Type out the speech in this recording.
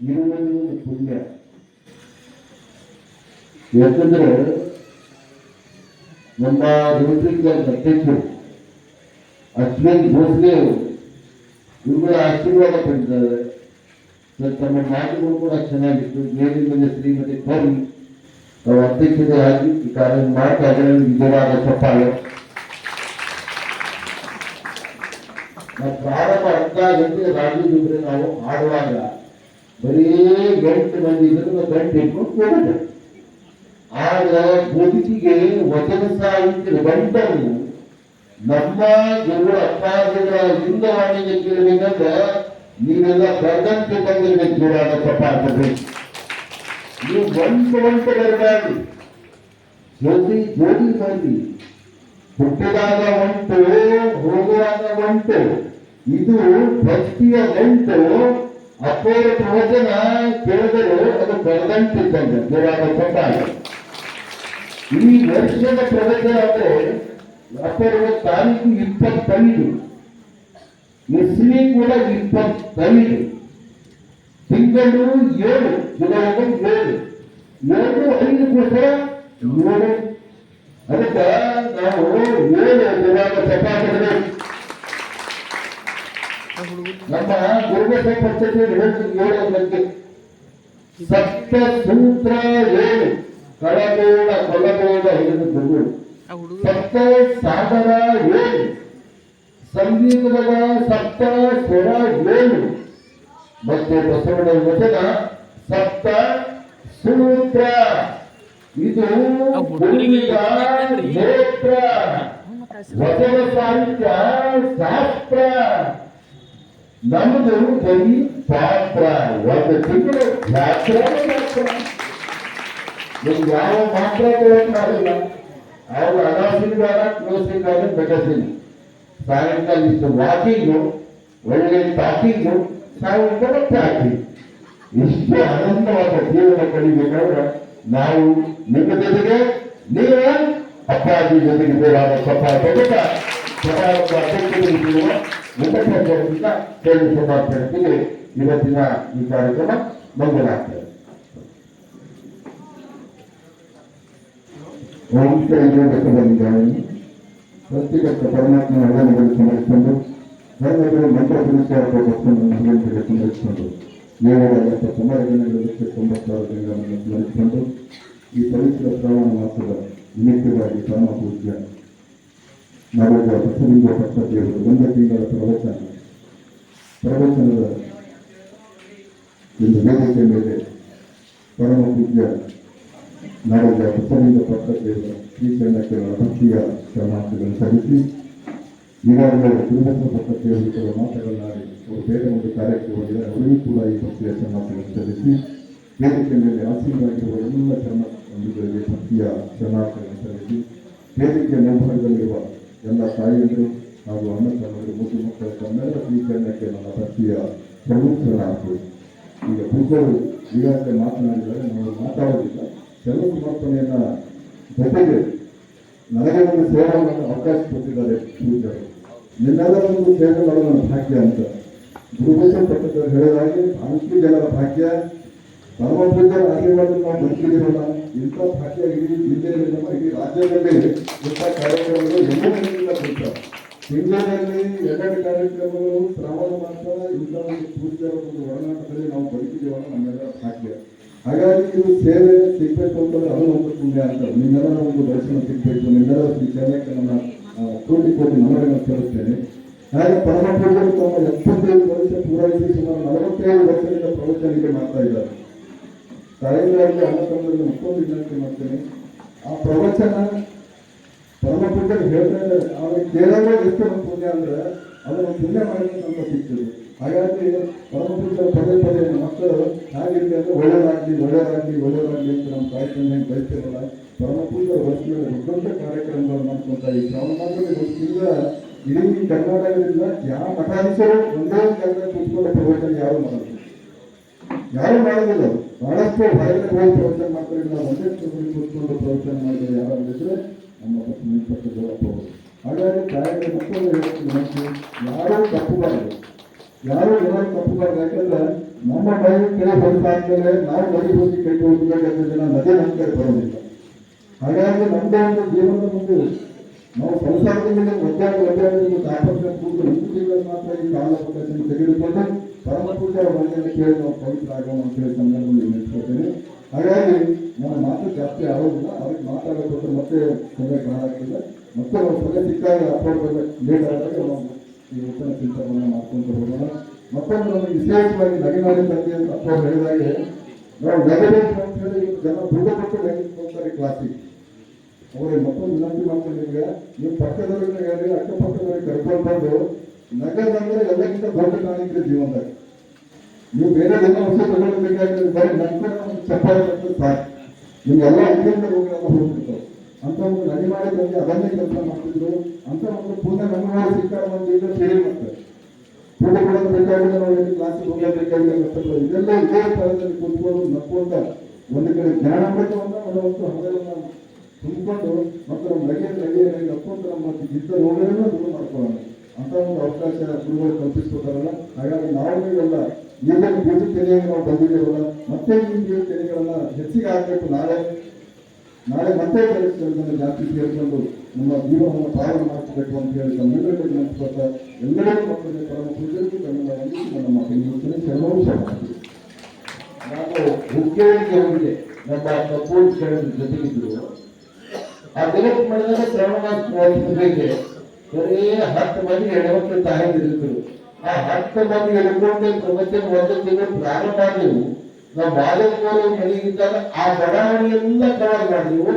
ಇರುವುದು ಒಂದು ಪುಣ್ಯ ಯಾಕಂದ್ರೆ ನಮ್ಮ ರೋಟರಿ ಕ್ಲಬ್ ಅಧ್ಯಕ್ಷರು ಅಶ್ವಿನ್ ಭೋಸ್ಲೆ ಅವರು ಇವುಗಳ ಆಶೀರ್ವಾದ ಪಡೆದಿದ್ದಾರೆ ಸರ್, ತಮ್ಮ ಮಾತುಗಳು ಕೂಡ ಚೆನ್ನಾಗಿತ್ತು ಮೇಲಿಂದ ಶ್ರೀಮತಿ ಕವಿ ತಾವು ಅಧ್ಯಕ್ಷತೆ ಆಗಿ ಈ ಕಾರ್ಯ ಮಾಡ್ತಾ ಇದ್ದಾರೆ ನಿಜವಾದ ಚಪ್ಪಾಳೆ ನಾವು ಪ್ರಾರಂಭ ಅರ್ಧ ಗಂಟೆ ರಾಜು ಜೊತೆ ನಾವು ಆಡುವಾಗ ಬರೀ ಗಂಟು ಬಂದಿದ್ರು ಗಂಟು ಇಟ್ಕೊಂಡು ಹೋಗುತ್ತೆ ಆಗ ಬದುಕಿಗೆ ವಚನ ಸಾಹಿತ್ಯದ ಗಂಟನ್ನು ನಮ್ಮ ಗುರುಗಳ ಅಪ್ಪಾಜಿಗಳ ಲಿಂಗವಾಣಿಗೆ ಕೇಳಬೇಕಂದ್ರೆ ನೀವೆಲ್ಲ ಬರೆದಂತೆ ಬಂದಿರಬೇಕು ಜೋರಾದ ಚಪ್ಪಾಳೆ ನೀವು ಗಂಟು ಗಂಟೆ ಬರಬಾರ್ದು. ಜೋಡಿ ಜೋಡಿ ಮಾಡಿ ಹುಟ್ಟಿದಾಗ ಉಂಟು ಹೋಗುವಾಗ ಉಂಟು ಇದು ಭಕ್ತಿಯ ಗಂಟು ಅಪೋರ ಪ್ರವಚನ ಕೇಳಿದರೆ ಅದು ಬರದಂತಿದ್ದಂಗೆ ಜೋರಾದ ಚಪ್ಪಾಳೆ ಈ ವರ್ಷದ ಪ್ರವಚನ ಅಂದ್ರೆ ಅಪೂರ್ವ ತಾರೀಕು ಇಪ್ಪತ್ತೈದು ಇಸ್ವಿ ಕೂಡ ಇಪ್ಪತ್ತೈದು ತಿಂಗಳು ಏಳು ಜುಲೈ ಏಳು ಏಳು ಐದು ವರ್ಷ ಏಳು ಅದಕ್ಕೆ ನಾವು ಏಳು ಜುಲೈ ಚಪಾತಿಗಳು ನಮ್ಮ ಗುರುಗಳ ಹೇಳ್ತೀವಿ ಏಳು ಬಗ್ಗೆ ಸಪ್ತ ಸೂತ್ರ ಏಳು ಕಳಬೇಡ ಕೊಲ್ಲಬೇಡ ಹೇಳಿದ ಗುರು ಸಪ್ತ ಸಾಗರ ಏಳು ಸಂಗೀತದ ಸಪ್ತ ಸ್ವರ ಏಳು. ಮತ್ತೆ ಬಸವಣ್ಣ ವಚನ ಸಪ್ತ ಸೂತ್ರ ಇದು ನೇತ್ರ. ವಚನ ಸಾಹಿತ್ಯ ಶಾಸ್ತ್ರ. ನಮ್ಮದು ಬರೀ ಪಾತ್ರ ಒಂದು ತಿಂಗಳು ಶಾಸ್ತ್ರ ಶಾಸ್ತ್ರ ನಿಮ್ಗೆ ಯಾವ ಮಾತ್ರ ಕೇಳಕ್ಕಾಗಲ್ಲ ಅವ್ರು ಅನಾಸಿಂಗಾರ ಕ್ಲೋಸಿಂಗಾರ ಬೆಟಸಿಂಗ್ ಸಾಯಂಕಾಲ ಇಷ್ಟು ವಾಕಿಂಗು ಒಳ್ಳೆ ಟಾಕಿಂಗು ಸಾಯಂಕಾಲ ಟ್ಯಾಕಿಂಗ್ ಇಷ್ಟು ಆನಂದವಾದ ಜೀವನ ಕಳಿಬೇಕಾದ್ರೆ ನಾವು ನಿಮ್ಮ ಜೊತೆಗೆ ನೀವೇ ಅಪ್ಪಾಜಿ ಜೊತೆಗೆ ಬೇರಾದ ಸಫಲ ತಗೊಂಡ ಸಮಾಜದ ಅಧ್ಯಕ್ಷರಿರುವ ಮುಖಂಡರಿಂದ ಕೇಂದ್ರ ಸಭಾಧ್ಯಕ್ಷರಿಗೆ ಇವತ್ತಿನ ಈ ಕಾರ್ಯಕ್ರಮ ಮಂಗಲಾಗ್ತದೆ ಓಂಕಾರಕ್ಕೆ ಬಂದಿದ್ದಾರೆ ಪ್ರತ್ಯೇಕ ಪರಮಾತ್ಮ ಅಡನಗಳು ಸಮರಿಸಿಕೊಂಡು ಧರ್ಮಗಳು ಮಂತ್ರ ಪುಸ್ತಕವನ್ನು ಸಮರಿಸಿಕೊಂಡು ಏಳರ ಸಮಾಜಗಳಿಗೆ ತೊಂಬತ್ತಾರು ದಿನಗಳನ್ನು ಸ್ಮರಿಸಿಕೊಂಡು ಈ ಪವಿತ್ರ ಶ್ರಾವಣ ಮಾಸದ ನಿಮಿತ್ತವಾಗಿ ಪರಮ ಪೂಜ್ಯ. ನವಜ ಬಸಲಿಂಗ ಪಟ್ಟದೇವರು ಒಂದು ತಿಂಗಳ ಪ್ರವಚನ ಪ್ರವಚನದ ಒಂದು ವೇದಿಕೆ ಮೇಲೆ ಪರಮ ಪೂಜ್ಯ ನಡೆದ ಬಸಲಿಂಗ ಪಟ್ಟದೇವರ ಶ್ರೀಚರಣಕ್ಕೆ ಭಕ್ತಿಯ ಕ್ರಮಾಂಕಗಳನ್ನು ಸಲ್ಲಿಸಿ, ಈಗಾಗಲೇ ಗುರುಮಠ ಪಟ್ಟದೇವರು ಕೆಲವು ಮಾತುಗಳನ್ನಾಡಿ ಅವರು ಬೇರೆ ಒಂದು ಕಾರ್ಯಕ್ಕೆ ಹೋಗಿದ್ದಾರೆ ಅವರಿಗೂ ಕೂಡ ಈ ಭಕ್ತಿಯ ಕ್ರಮಾಂಕಗಳನ್ನು ಸಲ್ಲಿಸಿ, ವೇದಿಕೆ ಮೇಲೆ ಆಸೀನರಾಗಿರುವ ಎಲ್ಲ ಬಂಧುಗಳಿಗೆ ಭಕ್ತಿಯ ಕ್ರಮಾಂಕಗಳನ್ನು ಸಲ್ಲಿಸಿ, ವೇದಿಕೆಯ ಮುಂಭಾಗದಲ್ಲಿರುವ ಎಲ್ಲ ತಾಯಿಯರು ಹಾಗೂ ಅಣ್ಣ ತಮ್ಮರು ಮುದ್ದು ಮಕ್ಕಳ ತಮ್ಮೆಲ್ಲ ಸ್ವೀಕರಣಕ್ಕೆ ನಮ್ಮ ಭಕ್ತಿಯ ಶರಣಾರ್ಥಿ ಈಗ ಬುದ್ಧರು ಈಗಾಗಲೇ ಮಾತನಾಡಿದರೆ ನಾವು ಮಾತಾಡೋದಿಲ್ಲ ಕೆಲವು ಸಮರ್ಪಣೆಯನ್ನ ಜೊತೆಗೆ ನನಗೆ ಒಂದು ಸೇವೆ ಮಾಡಲು ಅವಕಾಶ ಕೊಟ್ಟಿದ್ದಾರೆ ಪೂಜ್ಯರು ನಿನ್ನೆಲ್ಲರ ಒಂದು ಸೇವೆ ನನ್ನ ಭಾಗ್ಯ ಅಂತ. ಗುರುಬಸವ ಪಟ್ಟದವರು ಹೇಳಿದಾಗೆ ಭಾರತೀಯ ಜನರ ಭಾಗ್ಯ. ಪರಮ ಪೂಜ್ಯರ ಆಶೀರ್ವಾದ ನಾವು ಬದುಕಿದಿರೋಣ ಇಂಥ ಭಾಗ್ಯ ಇಡೀ ಜಿಲ್ಲೆಯಲ್ಲಿ ನಮ್ಮ ಇಡೀ ರಾಜ್ಯದಲ್ಲಿ ಇಂಥ ಕಾರ್ಯಕ್ರಮಗಳು ತಿಂಗಳಲ್ಲಿ ಎರಡು ಕಾರ್ಯಕ್ರಮಗಳು ಶ್ರಾವಣ ಮಾಸ ಇಂಥ ಒಂದು ಪೂಜ್ಯರ ಒಂದು ಒಳನಾಟದಲ್ಲಿ ನಾವು ಬದುಕಿದ್ದೇವಲ್ಲ ನಮ್ಮೆಲ್ಲ ಸಾಧ್ಯ. ಹಾಗಾಗಿ ಇದು ಸೇವೆ ಸಿಗ್ಬೇಕು ಅಂತಂದ್ರೆ ಅದು ಒಂದು ಪುಣ್ಯ ಅಂತ. ನಿಮ್ಮೆಲ್ಲರ ಒಂದು ದರ್ಶನ ಸಿಗ್ಬೇಕು, ನಿಮ್ಮೆಲ್ಲರ ಈ ಸೇವೆಗೆ ನನ್ನ ಕೋಟಿ ಕೋಟಿ ನಮನಗಳನ್ನು ಸೇರುತ್ತೇನೆ ಹಾಗೆ ಪರಮ ಪೂಜ್ಯರು ತಮ್ಮ ಎಪ್ಪತ್ತೈದು ವರ್ಷ ಪೂರೈಸಿ ಸುಮಾರು ನಲವತ್ತೈದು ವರ್ಷದಿಂದ ಪ್ರವಚನಿಕೆ ಮಾಡ್ತಾ ಇದ್ದಾರೆ. ತಾಯಿಗಾಗಿ ಅನ್ನ ತಮ್ಮದಲ್ಲಿ ಮತ್ತೊಂದು ವಿನಂತಿ ಮಾಡ್ತೇನೆ. ಆ ಪ್ರವಚನ ಪೂಜ್ಯರು ಹೇಳ್ತಾ ಇದ್ದಾರೆ. ಅವ್ರಿಗೆ ಕೇಳೋದೇ ಎಷ್ಟು ಒಂದು ಪುಣ್ಯ ಅಂದ್ರೆ ಅದನ್ನು ಪುಣ್ಯ ಮಾಡಿದ್ರೆ ನಮ್ಮ ಸಿಗ್ತದೆ. ಹಾಗಾಗಿ ಪರಮಪುತ್ರ ಪದೇ ಪದೇ ನಮ್ಮ ಮಕ್ಕಳು ಹೇಗಿರಲಿ ಅಂದ್ರೆ ಒಳ್ಳೆಯದಾಗ್ಲಿ ಒಳ್ಳೆಯದಾಗ್ಲಿ ಒಳ್ಳೆಯದಾಗ್ಲಿ ಅಂತ ನಮ್ಮ ಕಾರ್ಯಕ್ರಮ ಬಯಸ್ತಿರಲ್ಲ ಪರಮಪುತ್ರ ವರ್ಷದಲ್ಲಿ ದೊಡ್ಡ ದೊಡ್ಡ ಕಾರ್ಯಕ್ರಮಗಳು ಮಾಡ್ಕೊಂತ ಈ ಶ್ರಾವಣ ಮಾಸದಲ್ಲಿ ಒಂದು ಇಡೀ ಕರ್ನಾಟಕದಿಂದ ಯಾವ ಮಠಾಧೀಶರು ಒಂದೇ ಜಾಗದಲ್ಲಿ ಕೂತ್ಕೊಂಡು ಪ್ರವಚನ ಯಾರು ಮಾಡೋದು ಯಾರು ಮಾಡೋದಿಲ್ಲ ಬಹಳಷ್ಟು ಹೊರಗಡೆ ಹೋಗಿ ಪ್ರವಚನ ಮಾಡ್ತಾರೆ. ಒಂದೇ ಕುತ್ಕೊಂಡು ಪ್ರವಚನ ಮಾಡಿದ್ರೆ ಯಾರು ಅಂದಿದ್ರೆ ನಮ್ಮ ಹೋಗೋದು ಹಾಗಾಗಿ ತಾಯಿಗೆ ಮಕ್ಕಳು ಹೇಳ್ತೀನಿ ಯಾರೂ ತಪ್ಪಬಾರದು ಯಾರು ಜನ ತಪ್ಪಬಾರ್ದು ಯಾಕಂದ್ರೆ ನಮ್ಮ ಮೈ ಕೈ ಹೊರತಾದ್ಮೇಲೆ ನಾವು ನದಿ ಹೋಗಿ ಕೈ ಹೋಗ್ಬೇಕಂತ ಜನ ನದಿ ಕಡೆ ಬರೋದಿಲ್ಲ ಹಾಗಾಗಿ ನಮ್ಮದೇ ಒಂದು ಜೀವನದ ಮುಂದೆ ನಾವು ಸಂಸಾರದಿಂದ ಮಧ್ಯಾಹ್ನ ಮಧ್ಯಾಹ್ನದಿಂದ ತಾಪತ್ರ ಕೂತು ಒಂದು ತಿಂಗಳು ಮಾತ್ರ ಈ ಕಾಲ ಪದ್ಧತಿಯನ್ನು ತೆಗೆದುಕೊಂಡು ಪರಮ ಪೂಜಾರ ಮನೆಯನ್ನು ಕೇಳಿ ನಾವು ಪವಿತ್ರ ಆಗೋಣ ಅಂತ ಸಂದರ್ಭದಲ್ಲಿ ನೆನೆಸ್ಕೊಳ್ತೇನೆ ಹಾಗಾಗಿ ನನ್ನ ಮಾತು ಜಾಸ್ತಿ ಆಗೋದಿಲ್ಲ. ಅವ್ರಿಗೆ ಮಾತಾಡೋದು ಮತ್ತೆ ಸಮಯ ಕಾಣಾಗ್ತಿಲ್ಲ ಮತ್ತೆ ಒಂದು ಸಮಯ ಸಿಕ್ಕಾಗ ಅಪ್ಲೋಡ್ ಲೇಟ್ ಆದಾಗ ಈ ಉತ್ತಮ ಚಿಂತನೆಯನ್ನು ಮಾಡ್ಕೊಂಡು ಹೋಗೋಣ. ಮತ್ತೊಂದು ನಮಗೆ ವಿಶೇಷವಾಗಿ ನಗೆನಾಡಿ ತಂದೆ ಅಂತ ಅಪ್ಲೋಡ್ ಹೇಳಿದಾಗೆ, ನಾವು ನಗಬೇಕು ಅಂತ ಹೇಳಿ ಜನ ದುಡ್ಡು ಕೊಟ್ಟು ನಗಿಸ್ಕೊಳ್ತಾರೆ ಕ್ಲಾಸಿಗೆ ಅವ್ರಿಗೆ ಮತ್ತೊಂದು ವಿನಂತಿ ಮಾಡ್ತೀನಿ ನಿಮಗೆ. ನೀವು ಪಕ್ಕದವ್ರಿಗೆ ಹೇಳಿ, ಅಕ್ಕಪಕ್ಕದವ್ರಿಗೆ ಕರ್ಕೊಂಡು ಬಂದು ನಗದಂದ್ರೆ ಎಲ್ಲಕ್ಕಿಂತ ದೊಡ್ಡ ಕಾಣಿಕೆ ಜೀವನದಾಗ ನೀವು ಬೇರೆ ಜನ ವಿಷಯ ತಗೊಳ್ಬೇಕಾದ್ರೆ ಬರೀ ಒಂದು ಚಪ್ಪಾಳೆ ತಟ್ಟರೆ ಸಾಕು ನಿಮ್ಗೆಲ್ಲ ಇದರಿಂದ ರೋಗಗಳೆಲ್ಲ ಹೋಗ್ಬಿಡ್ತಾವೆ ಅಂತ ಒಂದು ನಗೆ ಮಾಡಿ ಬಂದು ಅದನ್ನೇ ಕೆಲಸ ಮಾಡ್ತಿದ್ರು. ಅಂತ ಒಂದು ಪೂರ್ಣ ನಮ್ಮ ಸಿಕ್ಕಾಗ ಒಂದು ಈಗ ಸೇರಿ ಮಾಡ್ತಾರೆ ಪೂಜೆ ಕೊಡೋದು ಬೇಕಾಗಿಲ್ಲ, ನಾವು ಎಲ್ಲಿ ಕ್ಲಾಸಿಗೆ ಹೋಗಬೇಕಾಗಿಲ್ಲ ಗೊತ್ತಲ್ಲ ಇದೆಲ್ಲ ಇದೇ ಸ್ಥಳದಲ್ಲಿ ಕೂತ್ಕೊಂಡು ನಕ್ಕೊಂತ ಒಂದು ಕಡೆ ಜ್ಞಾನಾಮೃತವನ್ನ ಒಂದು ಹಗಲನ್ನ ತುಂಬಿಕೊಂಡು ಮತ್ತು ನಮ್ಮ ಲಗೆ ಲಗೆ ನಕ್ಕೊಂತ ನಮ್ಮ ಇದ್ದ ರೋಗಗಳನ್ನ ದೂರ ಮಾಡ್ಕೊಳ್ಳೋಣ. ಅಂತ ಒಂದು ಅವಕಾಶ ಗುರುಗಳು ಕಲ್ಪಿಸ್ಕೊತಾರಲ್ಲ ಹಾಗಾಗಿ ನಾವು ಎಲ್ಲ ಈಗೇನು ತೆರಿಗೆ ನಾವು ಬಂದಿದ್ದೇವಲ್ಲ ಮತ್ತೆ ಈ ಬೀಜ ತೆರೆಗಳನ್ನ ಹೆಚ್ಚಿಗೆ ಆಗಬೇಕು ನಾಳೆ ನಾಳೆ ಮತ್ತೆ ಜಾಸ್ತಿ ಸೇರಿಕೊಂಡು ನಮ್ಮ ಜೀವನವನ್ನು ಪಾಲನೆ ಮಾಡಿಸಬೇಕು ಅಂತ ಹೇಳಿ ತಮ್ಮೆಲ್ಲರಿಗೂ ನೆನಪಿಸ್ಕೊತ ಎಲ್ಲರಿಗೂ ಮಕ್ಕಳಿಗೆ ಪರಮ ಪೂಜೆಗೂ ಕನ್ನಡ ನಮ್ಮ ಬೆಂಗಳೂರಿನ ಮಾತಿನ ನಾವು ಹುಕ್ಕೇರಿಗೆ ಅವರಿಗೆ ನಮ್ಮ ಕಪೂರ್ ಫ್ರೆಂಡ್ ಜೊತೆಗಿದ್ರು. ಆ ದಿನಕ್ಕೆ ಮಾಡಿದಾಗ ಶ್ರವಣ ಮೂವತ್ತರಿಗೆ ಬರೀ ಹತ್ತು ಮಂದಿ ಹೆಣ್ಮಕ್ಳು ತಾಯಿ ಆ ಹತ್ತು ಮಂದಿ ಎಳ್ಕೊಂಡೆ ಪ್ರವಚನ ಒಂದು ತಿಂಗಳು ಪ್ರಾರಂಭ ಆದೆವು ನಾವು ಬಾಲೆಕೋರ ಮನೆಗಿದ್ದಾಗ ಆ ಬಡಾವಣೆಯೆಲ್ಲ ಕವರ್ ಮಾಡಿದೆವು